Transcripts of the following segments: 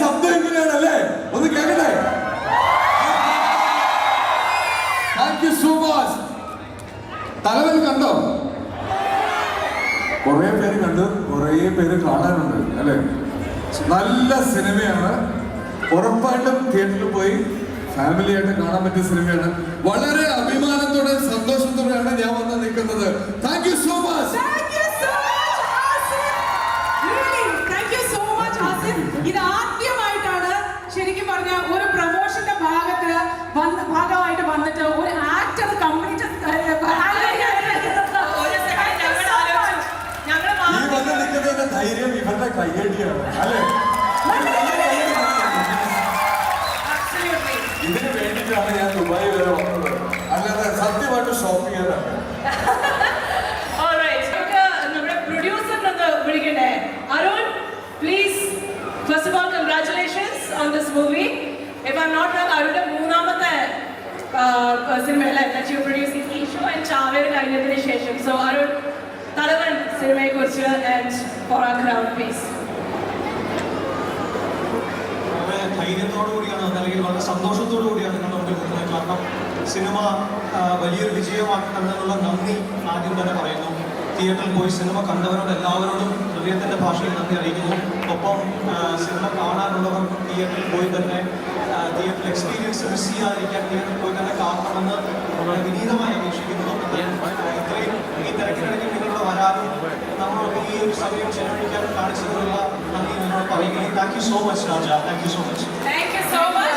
ശബ്ദം എങ്ങനെയാണല്ലേ ഒന്ന് കേൾക്കട്ടെ? താങ്ക് യു സോ മച്ച് തലവൻ കണ്ടോ? കുറേ പേര് കണ്ടു കുറേ പേര് കാണാനുണ്ട് അല്ലേ? നല്ല സിനിമയാണ്. ഉറപ്പായിട്ടും തിയേറ്ററിൽ പോയി ഫാമിലി ആയിട്ട് കാണാൻ പറ്റിയ സിനിമയാണ്. വളരെ അഭിമാനത്തോടെ സന്തോഷത്തോടെയാണ് ഞാൻ വന്ന് നിൽക്കുന്നത്. താങ്ക് യു സോ മച്ച് കയ്യടിയാണ് അല്ലേ ഇതിന് വേണ്ടിയിട്ടാണ് ഞാൻ ദുബായ് വരെ അല്ലാതെ സത്യമായിട്ട് ഷോപ്പ് ചെയ്യാനാണ് first of all congratulations on this movie if I not wrong അരുണിന്റെ മൂന്നാമത്തെ സിനിമയല്ലേ that you producing Eesho and Chaaver ശേഷം. സോ അരുൺ തലവൻ സിനിമയെ കുറിച്ച് ആൻഡ് ഫോർ ആ ക്രൗഡ് പ്ലീസ് വളരെ ധൈര്യത്തോടു കൂടിയാണ് അല്ലെങ്കിൽ വളരെ സന്തോഷത്തോടു കൂടിയാണ് നിങ്ങളുടെ മുമ്പിൽ നിൽക്കുന്നത് കാരണം സിനിമ വലിയൊരു വലിയൊരു വിജയമാക്കുന്നതിനുള്ള നന്ദി ആദ്യം തന്നെ പറയുന്നു. തിയേറ്ററിൽ പോയി സിനിമ കണ്ടവരോട് എല്ലാവരോടും ഹൃദയത്തിന്റെ ഭാഷയിൽ നന്ദി അറിയിക്കുന്നു. ഒപ്പം സിനിമ കാണാനുള്ളവർ തിയേറ്ററിൽ പോയി തന്നെ തിയേറ്ററിൽ എക്സ്പീരിയൻസ് മിസ് ചെയ്യാതിരിക്കാൻ തിയേറ്ററിൽ പോയി തന്നെ കാണണമെന്ന് വളരെ വിനീതമായി അപേക്ഷിക്കുന്നു. ഇത്രയും ഈ തിരക്കിനിടയ്ക്ക് നിങ്ങളുടെ വരാനും നമ്മളൊക്കെ ഈ ഒരു സമയം ചെലവഴിക്കാനും കാണിച്ചതിനുള്ള നന്ദി നിങ്ങളോട് പറയുകയും thank you so much Raja thank you so much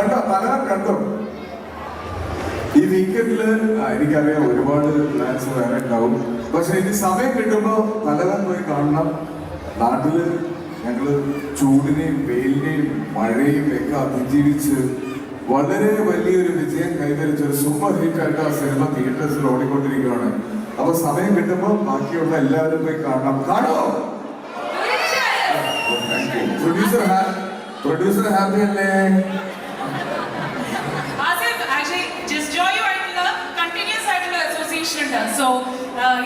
കണ്ടോ തലവൻ കണ്ടോ? ഈ വീക്കെൻഡിൽ എനിക്കറിയാം ഒരുപാട് പ്ലാൻസ് വേറെ ഉണ്ടാവും. പക്ഷെ ഇനി സമയം കിട്ടുമ്പോ തലവൻ പോയി കാണണം. നാട്ടിൽ ഞങ്ങൾ ചൂടിനെയും വെയിലിനെയും മഴയും ഒക്കെ അതിജീവിച്ച് വളരെ വലിയൊരു വിജയം കൈവരിച്ച ഒരു സൂപ്പർ ഹിറ്റ് ആയിട്ട് ആ സിനിമ തിയേറ്റേഴ്സിൽ ഓടിക്കൊണ്ടിരിക്കുകയാണ്. അപ്പൊ സമയം കിട്ടുമ്പോൾ ബാക്കിയുള്ള എല്ലാവരും പോയി കാണണം. കാണോ പ്രൊഡ്യൂസർ പ്രൊഡ്യൂസർ ഹാപ്പി അല്ലേ? ഉണ്ട് സോ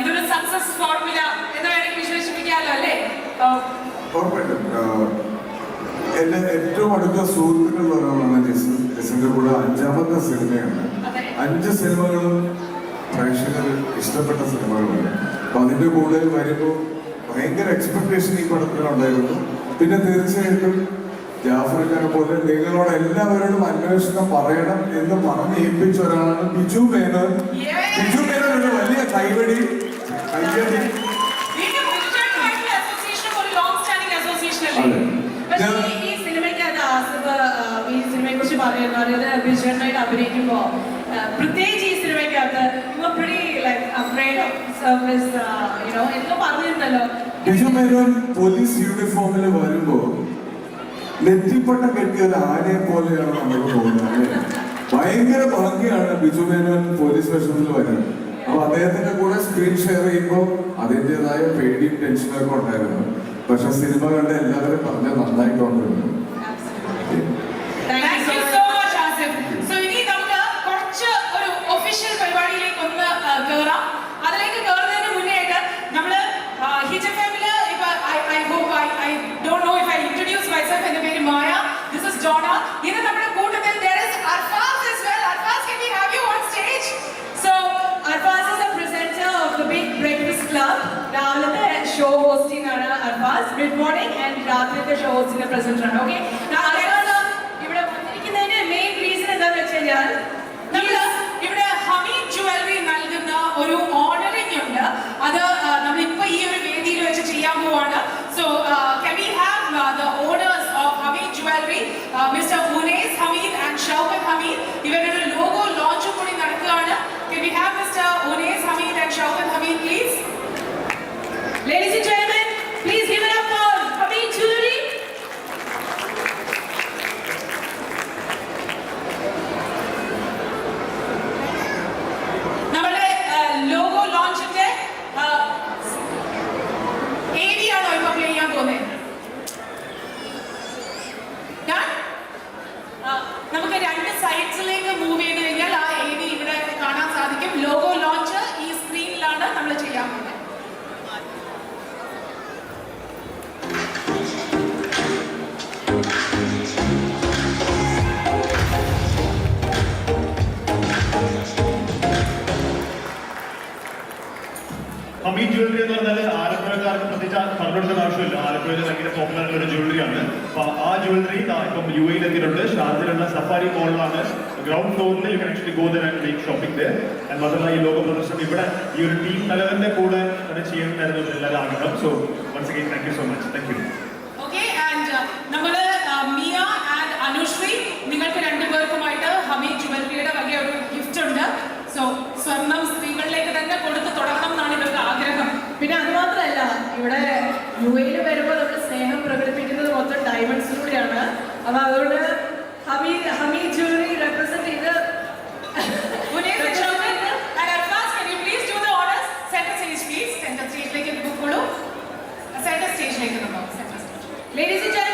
ഇതൊരു സക്സസ് ഫോർമുല എന്ന് വേണമെങ്കിൽ വിശേഷിപ്പിക്കാമല്ലോ അല്ലേ? എന്റെ ഏറ്റവും അടുത്ത സുഹൃത്തുക്കളിൽ ഒരാളാണ് ജസ് ജസിന്റെ കൂടെ അഞ്ചാമത്തെ സിനിമയാണ്. അഞ്ച് സിനിമകളും പ്രേക്ഷകർ ഇഷ്ടപ്പെട്ട സിനിമകളാണ് അപ്പൊ അതിന്റെ കൂടെ വരുമ്പോൾ ഭയങ്കര എക്സ്പെക്ടേഷൻ ഈ പടത്തിലുണ്ടായിരുന്നു. പിന്നെ തീർച്ചയായിട്ടും ജാഫർഖാനെ പോലെ നിങ്ങളോട് എല്ലാവരോടും അന്വേഷണം പറയണം എന്ന് പറഞ്ഞ് ഏൽപ്പിച്ച ഒരാളാണ് ബിജു മേനോൻ. Yes. ബിജു മേനോൻ ഒരു വലിയ കൈവടി. അഭിനയിക്കുമ്പോ ആ, പ്രത്യേകിച്ച് ഈ സിനിമയ്ക്കകത്ത് ബിജു മേനോൻ പോലീസ് യൂണിഫോമിൽ വരുമ്പോ നെറ്റിപ്പട്ട കെട്ടിയ ഒരു ആനയെ പോലെയാണ് നമുക്ക് തോന്നുന്നത്? ഭയങ്കര ഭംഗിയാണ് ബിജു മേനോൻ പോലീസ് സ്റ്റേഷനിൽ വരുന്നത്. അപ്പൊ അദ്ദേഹത്തിന്റെ കൂടെ സ്ക്രീൻ ഷെയർ ചെയ്യുമ്പോൾ അതിന്റെതായ പേടിയും ടെൻഷനും ഒക്കെ ഉണ്ടായിരുന്നു. പക്ഷെ സിനിമ കണ്ട് എല്ലാവരും പറഞ്ഞ നന്നായിട്ടുണ്ടായിരുന്നു രാവിലത്തെ ഷോ ഹോസ്റ്റ് ചെയ്യുന്നതാണ് അർഫാസ് മിഡ് മോർണിംഗ് ആൻഡ് രാത്രിത്തെ ഷോ ഹോസ്റ്റ് ചെയ്യുന്ന പ്രസന്റർ ആണ് ഓക്കെ നമുക്ക് രണ്ട് സൈഡ്സിലേക്ക് മൂവ് ചെയ്ത് കഴിഞ്ഞാൽ ആ എ ഡി ഇവിടെ കാണാൻ സാധിക്കും. ലോഗോ ലോഞ്ച് ഈ സ്ക്രീനിലാണ് നമ്മൾ ചെയ്യാൻ പോകുന്നത്. അമീ ജ്വല്ലറി എന്ന് പറഞ്ഞാൽ ആലപ്പുഴക്കാർക്ക് പ്രത്യേകിച്ച് പറഞ്ഞു കൊടുക്കേണ്ട ആവശ്യമില്ല. ആലപ്പുഴയിൽ ഭയങ്കര പോപ്പുലർ ആയിട്ടുള്ള ഒരു ജ്വല്ലറിയാണ് അപ്പൊ ആ ജ്വല്ലറി ഇപ്പം യു എയിൽ എത്തിയിട്ടുണ്ട് ഷാർജയിലുള്ള സഫാരി മോളിലാണ് ഗ്രൗണ്ട് ഫ്ലോറിൽ you can actually go there and make shopping and മാത്രമല്ല ഈ ലോക പ്രദർശനം ഇവിടെ ഈ ഒരു ടീം തലവന്റെ കൂടെ തന്നെ ചെയ്യണമെന്നായിരുന്നു എല്ലാവരും ആഗ്രഹം. So once again thank you so much thank you Anusree നിങ്ങൾക്ക് രണ്ടുപേർക്കുമായിട്ട് ഹമീദ് ജുവലറിയുടെ വലിയ ഒരു ഗിഫ്റ്റ് ഉണ്ട്. സോ സ്വർണം സ്ത്രീകളിലേക്ക് തന്നെ കൊടുത്ത് തുടങ്ങണം എന്നാണ് ഇവർക്ക് ആഗ്രഹം പിന്നെ അത് മാത്രമല്ല ഇവിടെ യു എയിൽ വരുമ്പോൾ നമ്മൾ സ്നേഹം പ്രകടിപ്പിക്കുന്നത് മൊത്തം ഡയമണ്ട്സിലൂടെയാണ് അപ്പൊ അതുകൊണ്ട് ഹമീ ഹമീ ജ്വല്ലറി റെപ്രസെന്റ് ചെയ്ത് Ladies and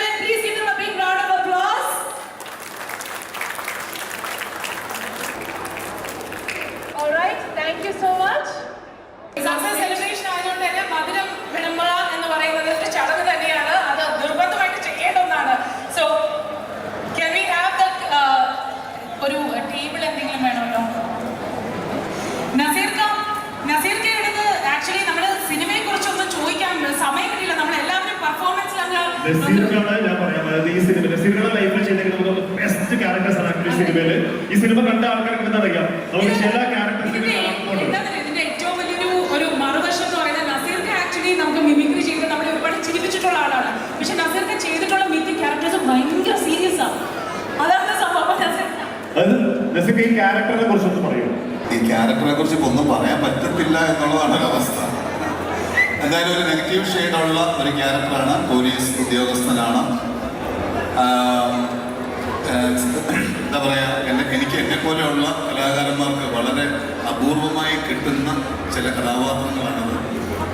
സിനിമയിൽ. ഈ സിനിമ കണ്ട ആൾക്കാർക്ക് എന്താ അറിയാം? നമുക്ക് ചില ക്യാരക്ടേഴ്സിനെ നമുക്ക് മിമിക്രി ചെയ്ത് നമ്മളെ ഒരുപാട് ചിരിപ്പിച്ചിട്ടുള്ള ആളാണ്. പക്ഷെ നസീർക്ക് ചെയ്തിട്ടുള്ള മിക്ക ക്യാരക്ടേഴ്സ് ഭയങ്കര സീരിയസ് ആണ് അതാണ് സംഭവം. നസീർക്ക് ഈ ക്യാരക്ടറിനെ കുറിച്ചൊന്ന് പറയൂ. ഈ ക്യാരക്ടറിനെ കുറിച്ച് ഒന്നും പറയാൻ പറ്റത്തില്ല എന്നുള്ളതാണ് ഒരു അവസ്ഥ. എന്തായാലും ഒരു നെഗറ്റീവ് ഷെയ്ഡുള്ള ഒരു ക്യാരക്ടറാണ് പോലീസ് ഉദ്യോഗസ്ഥനാണ്. എന്താ പറയാ എന്നെ എനിക്ക് എന്നെ പോലെയുള്ള കലാകാരന്മാർക്ക് വളരെ അപൂർവമായി കിട്ടുന്ന ചില കഥാപാത്രങ്ങളാണത്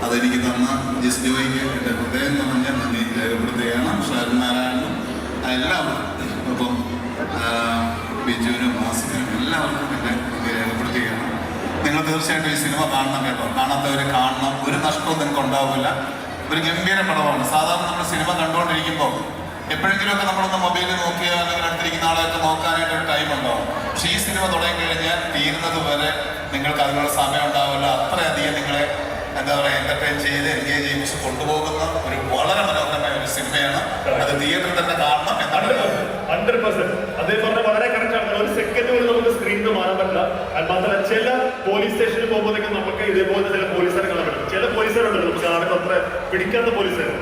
അതെനിക്ക് തന്ന ജിസ് ജോയിക്ക് എന്റെ ഹൃദയം നിറഞ്ഞ നന്ദി. രേഖപ്പെടുത്തുകയാണ്. ഷാരൻ നാരായണനും എല്ലാവർക്കും. ഇപ്പം ബിജുവിനും മാസിനും എല്ലാവർക്കും എന്റെ നന്ദി രേഖപ്പെടുത്തുകയാണ്. നിങ്ങൾ തീർച്ചയായിട്ടും ഈ സിനിമ കാണണം കേട്ടോ. കാണാത്തവർ കാണണം. ഒരു നഷ്ടവും നിങ്ങൾക്ക് ഉണ്ടാവില്ല ഒരു ഗംഭീര പടമാണ്. സാധാരണ നമ്മൾ സിനിമ കണ്ടുകൊണ്ടിരിക്കുമ്പോൾ എപ്പോഴെങ്കിലുമൊക്കെ നമ്മളൊന്ന് മൊബൈലിൽ നോക്കിയോ അല്ലെങ്കിൽ അടുത്തിരിക്കുന്ന ആളെയൊക്കെ നോക്കാനായിട്ട് ഒരു ടൈം ഉണ്ടോ പക്ഷേ ഈ സിനിമ തുടങ്ങി കഴിഞ്ഞാൽ തീരുന്നത് വരെ നിങ്ങൾക്ക് അതിനുള്ള സമയം ഉണ്ടാവില്ല. അത്രയധികം നിങ്ങളെ എന്താ പറയുക എന്റർടൈൻ ചെയ്ത് എൻഗേജ് ചെയ്യിപ്പിച്ച് കൊണ്ടുപോകുന്ന ഒരു വളരെ മനോഹരമായ ഒരു സിനിമയാണ്. അത് തിയേറ്ററിൽ തന്നെ കാണണം എന്നാണ് ഹൺഡ്രഡ് പെർസെന്റ് അദ്ദേഹം പറഞ്ഞ വളരെ കറക്റ്റ് ആണ്. ഒരു സെക്കൻഡ് പോലും നമുക്ക് സ്ക്രീനിൽ മാറാൻ പറ്റില്ല. അത് മാത്രമല്ല ചില പോലീസ് സ്റ്റേഷനിൽ പോകുമ്പോഴേക്കും നമുക്ക് ഇതേപോലെ ചില പോലീസുകാരെ കാണാൻ പറ്റും. ചില പോലീസുകാരുണ്ടല്ലോ നമുക്ക് ആർക്കും അത്ര പിടിക്കാത്ത പോലീസുകാർ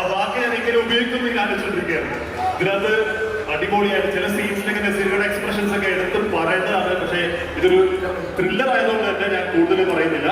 ആ വാക്ക് ഞാൻ ഇങ്ങനെ ഉപയോഗിക്കുന്നു ഞാൻ ഇതിനകത്ത് അടിപൊളിയായിട്ട് ചില സീൻസിലൊക്കെ സിനിമയുടെ എക്സ്പ്രഷൻസ് ഒക്കെ എടുത്ത് പറയേണ്ടതാണ്. പക്ഷേ ഇതൊരു ത്രില്ലർ ആയതുകൊണ്ട് തന്നെ ഞാൻ കൂടുതൽ പറയുന്നില്ല.